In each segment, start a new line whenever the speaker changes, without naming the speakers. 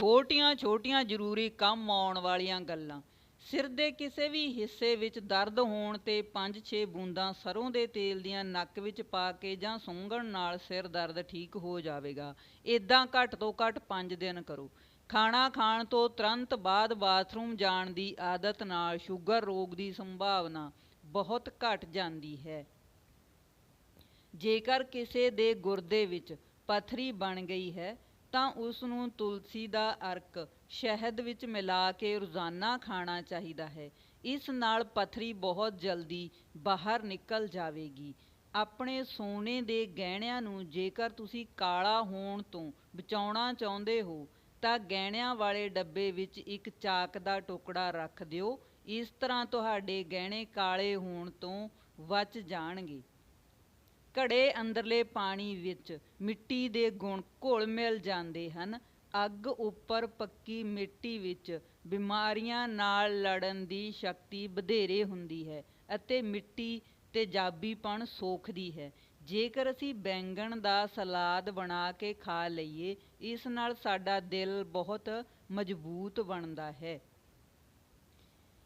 ਛੋਟੀਆਂ-ਛੋਟੀਆਂ ਜ਼ਰੂਰੀ ਕੰਮ ਆਉਣ ਵਾਲੀਆਂ ਗੱਲਾਂ। ਸਿਰ ਦੇ ਕਿਸੇ ਵੀ ਹਿੱਸੇ ਵਿੱਚ ਦਰਦ ਹੋਣ ਤੇ 5-6 ਬੂੰਦਾਂ ਸਰੋਂ ਦੇ ਤੇਲ ਦੀਆਂ ਨੱਕ ਵਿੱਚ ਪਾ ਕੇ ਜਾਂ ਸੁੰਘਣ ਨਾਲ ਸਿਰ ਦਰਦ ਠੀਕ ਹੋ ਜਾਵੇਗਾ। ਇਦਾਂ ਘੱਟ ਤੋਂ ਘੱਟ 5 ਦਿਨ ਕਰੋ। ਖਾਣਾ ਖਾਣ ਤੋਂ ਤੁਰੰਤ ਬਾਅਦ ਬਾਥਰੂਮ ਜਾਣ ਦੀ ਆਦਤ ਨਾਲ ਸ਼ੂਗਰ ਰੋਗ ਦੀ ਸੰਭਾਵਨਾ ਬਹੁਤ ਘਟ ਜਾਂਦੀ ਹੈ। ਜੇਕਰ ਕਿਸੇ ਦੇ ਗੁਰਦੇ ਵਿੱਚ ਪੱਥਰੀ ਬਣ ਗਈ ਹੈ ਤਾਂ ਉਸ ਨੂੰ ਤੁਲਸੀ ਦਾ ਅਰਕ ਸ਼ਹਿਦ ਵਿੱਚ ਮਿਲਾ ਕੇ ਰੋਜ਼ਾਨਾ ਖਾਣਾ ਚਾਹੀਦਾ ਹੈ। ਇਸ ਨਾਲ ਪੱਥਰੀ ਬਹੁਤ ਜਲਦੀ ਬਾਹਰ ਨਿਕਲ ਜਾਵੇਗੀ। ਆਪਣੇ ਸੋਨੇ ਦੇ ਗਹਿਣਿਆਂ ਨੂੰ ਜੇਕਰ ਤੁਸੀਂ ਕਾਲਾ ਹੋਣ ਤੋਂ ਬਚਾਉਣਾ ਚਾਹੁੰਦੇ ਹੋ, ਤਾਂ ਗਹਿਣਿਆਂ ਵਾਲੇ ਡੱਬੇ ਵਿੱਚ ਇੱਕ ਚਾਕ ਦਾ ਟੁਕੜਾ ਰੱਖ ਦਿਓ। ਇਸ ਤਰ੍ਹਾਂ ਤੁਹਾਡੇ ਗਹਿਣੇ ਕਾਲੇ ਹੋਣ ਤੋਂ ਬਚ ਜਾਣਗੇ। ਘੜੇ ਅੰਦਰਲੇ ਪਾਣੀ ਵਿੱਚ ਮਿੱਟੀ ਦੇ ਗੁਣ ਘੁਲ ਮਿਲ ਜਾਂਦੇ ਹਨ। ਅੱਗ ਉੱਪਰ ਪੱਕੀ ਮਿੱਟੀ ਵਿੱਚ ਬਿਮਾਰੀਆਂ ਨਾਲ ਲੜਨ ਦੀ ਸ਼ਕਤੀ ਵਧੇਰੇ ਹੁੰਦੀ ਹੈ ਅਤੇ ਮਿੱਟੀ ਤੇਜ਼ਾਬੀਪਣ ਸੋਖਦੀ ਹੈ। ਜੇਕਰ ਅਸੀਂ ਬੈਂਗਣ ਦਾ ਸਲਾਦ ਬਣਾ ਕੇ ਖਾ ਲਈਏ, ਇਸ ਨਾਲ ਸਾਡਾ ਦਿਲ ਬਹੁਤ ਮਜ਼ਬੂਤ ਬਣਦਾ ਹੈ।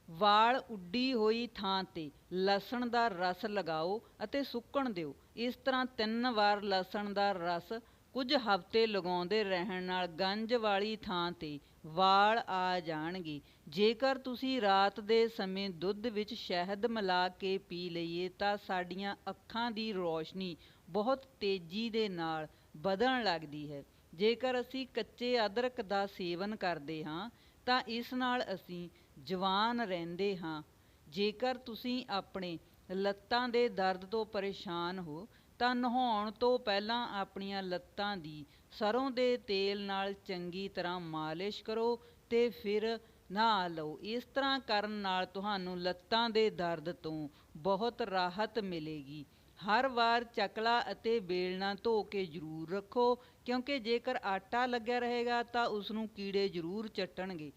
ਵਾਲ ਉੱਡੀ ਹੋਈ ਥਾਂ ਤੇ ਲਸਣ ਦਾ ਰਸ ਲਗਾਓ ਅਤੇ ਸੁੱਕਣ ਦਿਓ। ਇਸ ਤਰ੍ਹਾਂ ਤਿੰਨ ਵਾਰ ਲਸਣ ਦਾ ਰਸ ਕੁਝ ਹਫ਼ਤੇ ਲਗਾਉਂਦੇ ਰਹਿਣ ਨਾਲ ਗੰਜ ਵਾਲੀ ਥਾਂ ਤੇ ਵਾਲ ਆ ਜਾਣਗੇ। ਜੇਕਰ ਤੁਸੀਂ ਰਾਤ ਦੇ ਸਮੇਂ ਦੁੱਧ ਵਿੱਚ ਸ਼ਹਿਦ ਮਿਲਾ ਕੇ ਪੀ ਲਈਏ ਤਾਂ ਸਾਡੀਆਂ ਅੱਖਾਂ ਦੀ ਰੌਸ਼ਨੀ ਬਹੁਤ ਤੇਜ਼ੀ ਦੇ ਨਾਲ ਵਧਣ ਲੱਗਦੀ ਹੈ। ਜੇਕਰ ਅਸੀਂ ਕੱਚੇ ਅਦਰਕ ਦਾ ਸੇਵਨ ਕਰਦੇ ਹਾਂ ਤਾਂ ਇਸ ਨਾਲ ਅਸੀਂ ਜਵਾਨ ਰਹਿੰਦੇ ਹਾਂ। ਜੇਕਰ ਤੁਸੀਂ ਆਪਣੇ ਲੱਤਾਂ ਦੇ ਦਰਦ ਤੋਂ ਪਰੇਸ਼ਾਨ ਹੋ, ਤਾਂ ਨਹਾਉਣ ਤੋਂ ਪਹਿਲਾਂ ਆਪਣੀਆਂ ਲੱਤਾਂ ਦੀ ਸਰ੍ਹੋਂ ਦੇ ਤੇਲ ਨਾਲ ਚੰਗੀ ਤਰ੍ਹਾਂ ਮਾਲਿਸ਼ ਕਰੋ ਤੇ ਫਿਰ ਨਹਾ ਲਓ। ਇਸ ਤਰ੍ਹਾਂ ਕਰਨ ਨਾਲ ਤੁਹਾਨੂੰ ਲੱਤਾਂ ਦੇ ਦਰਦ ਤੋਂ ਬਹੁਤ ਰਾਹਤ ਮਿਲੇਗੀ। ਹਰ ਵਾਰ ਚਕਲਾ ਅਤੇ ਬੇਲਣਾ ਧੋ ਕੇ ਜ਼ਰੂਰ ਰੱਖੋ, ਕਿਉਂਕਿ ਜੇਕਰ ਆਟਾ ਲੱਗਿਆ ਰਹੇਗਾ ਤਾਂ ਉਸ ਨੂੰ ਕੀੜੇ ਜ਼ਰੂਰ ਚੱਟਣਗੇ।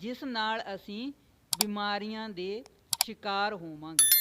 ਜਿਸ ਨਾਲ ਅਸੀਂ ਬਿਮਾਰੀਆਂ ਦੇ ਸ਼ਿਕਾਰ ਹੋਵਾਂਗੇ।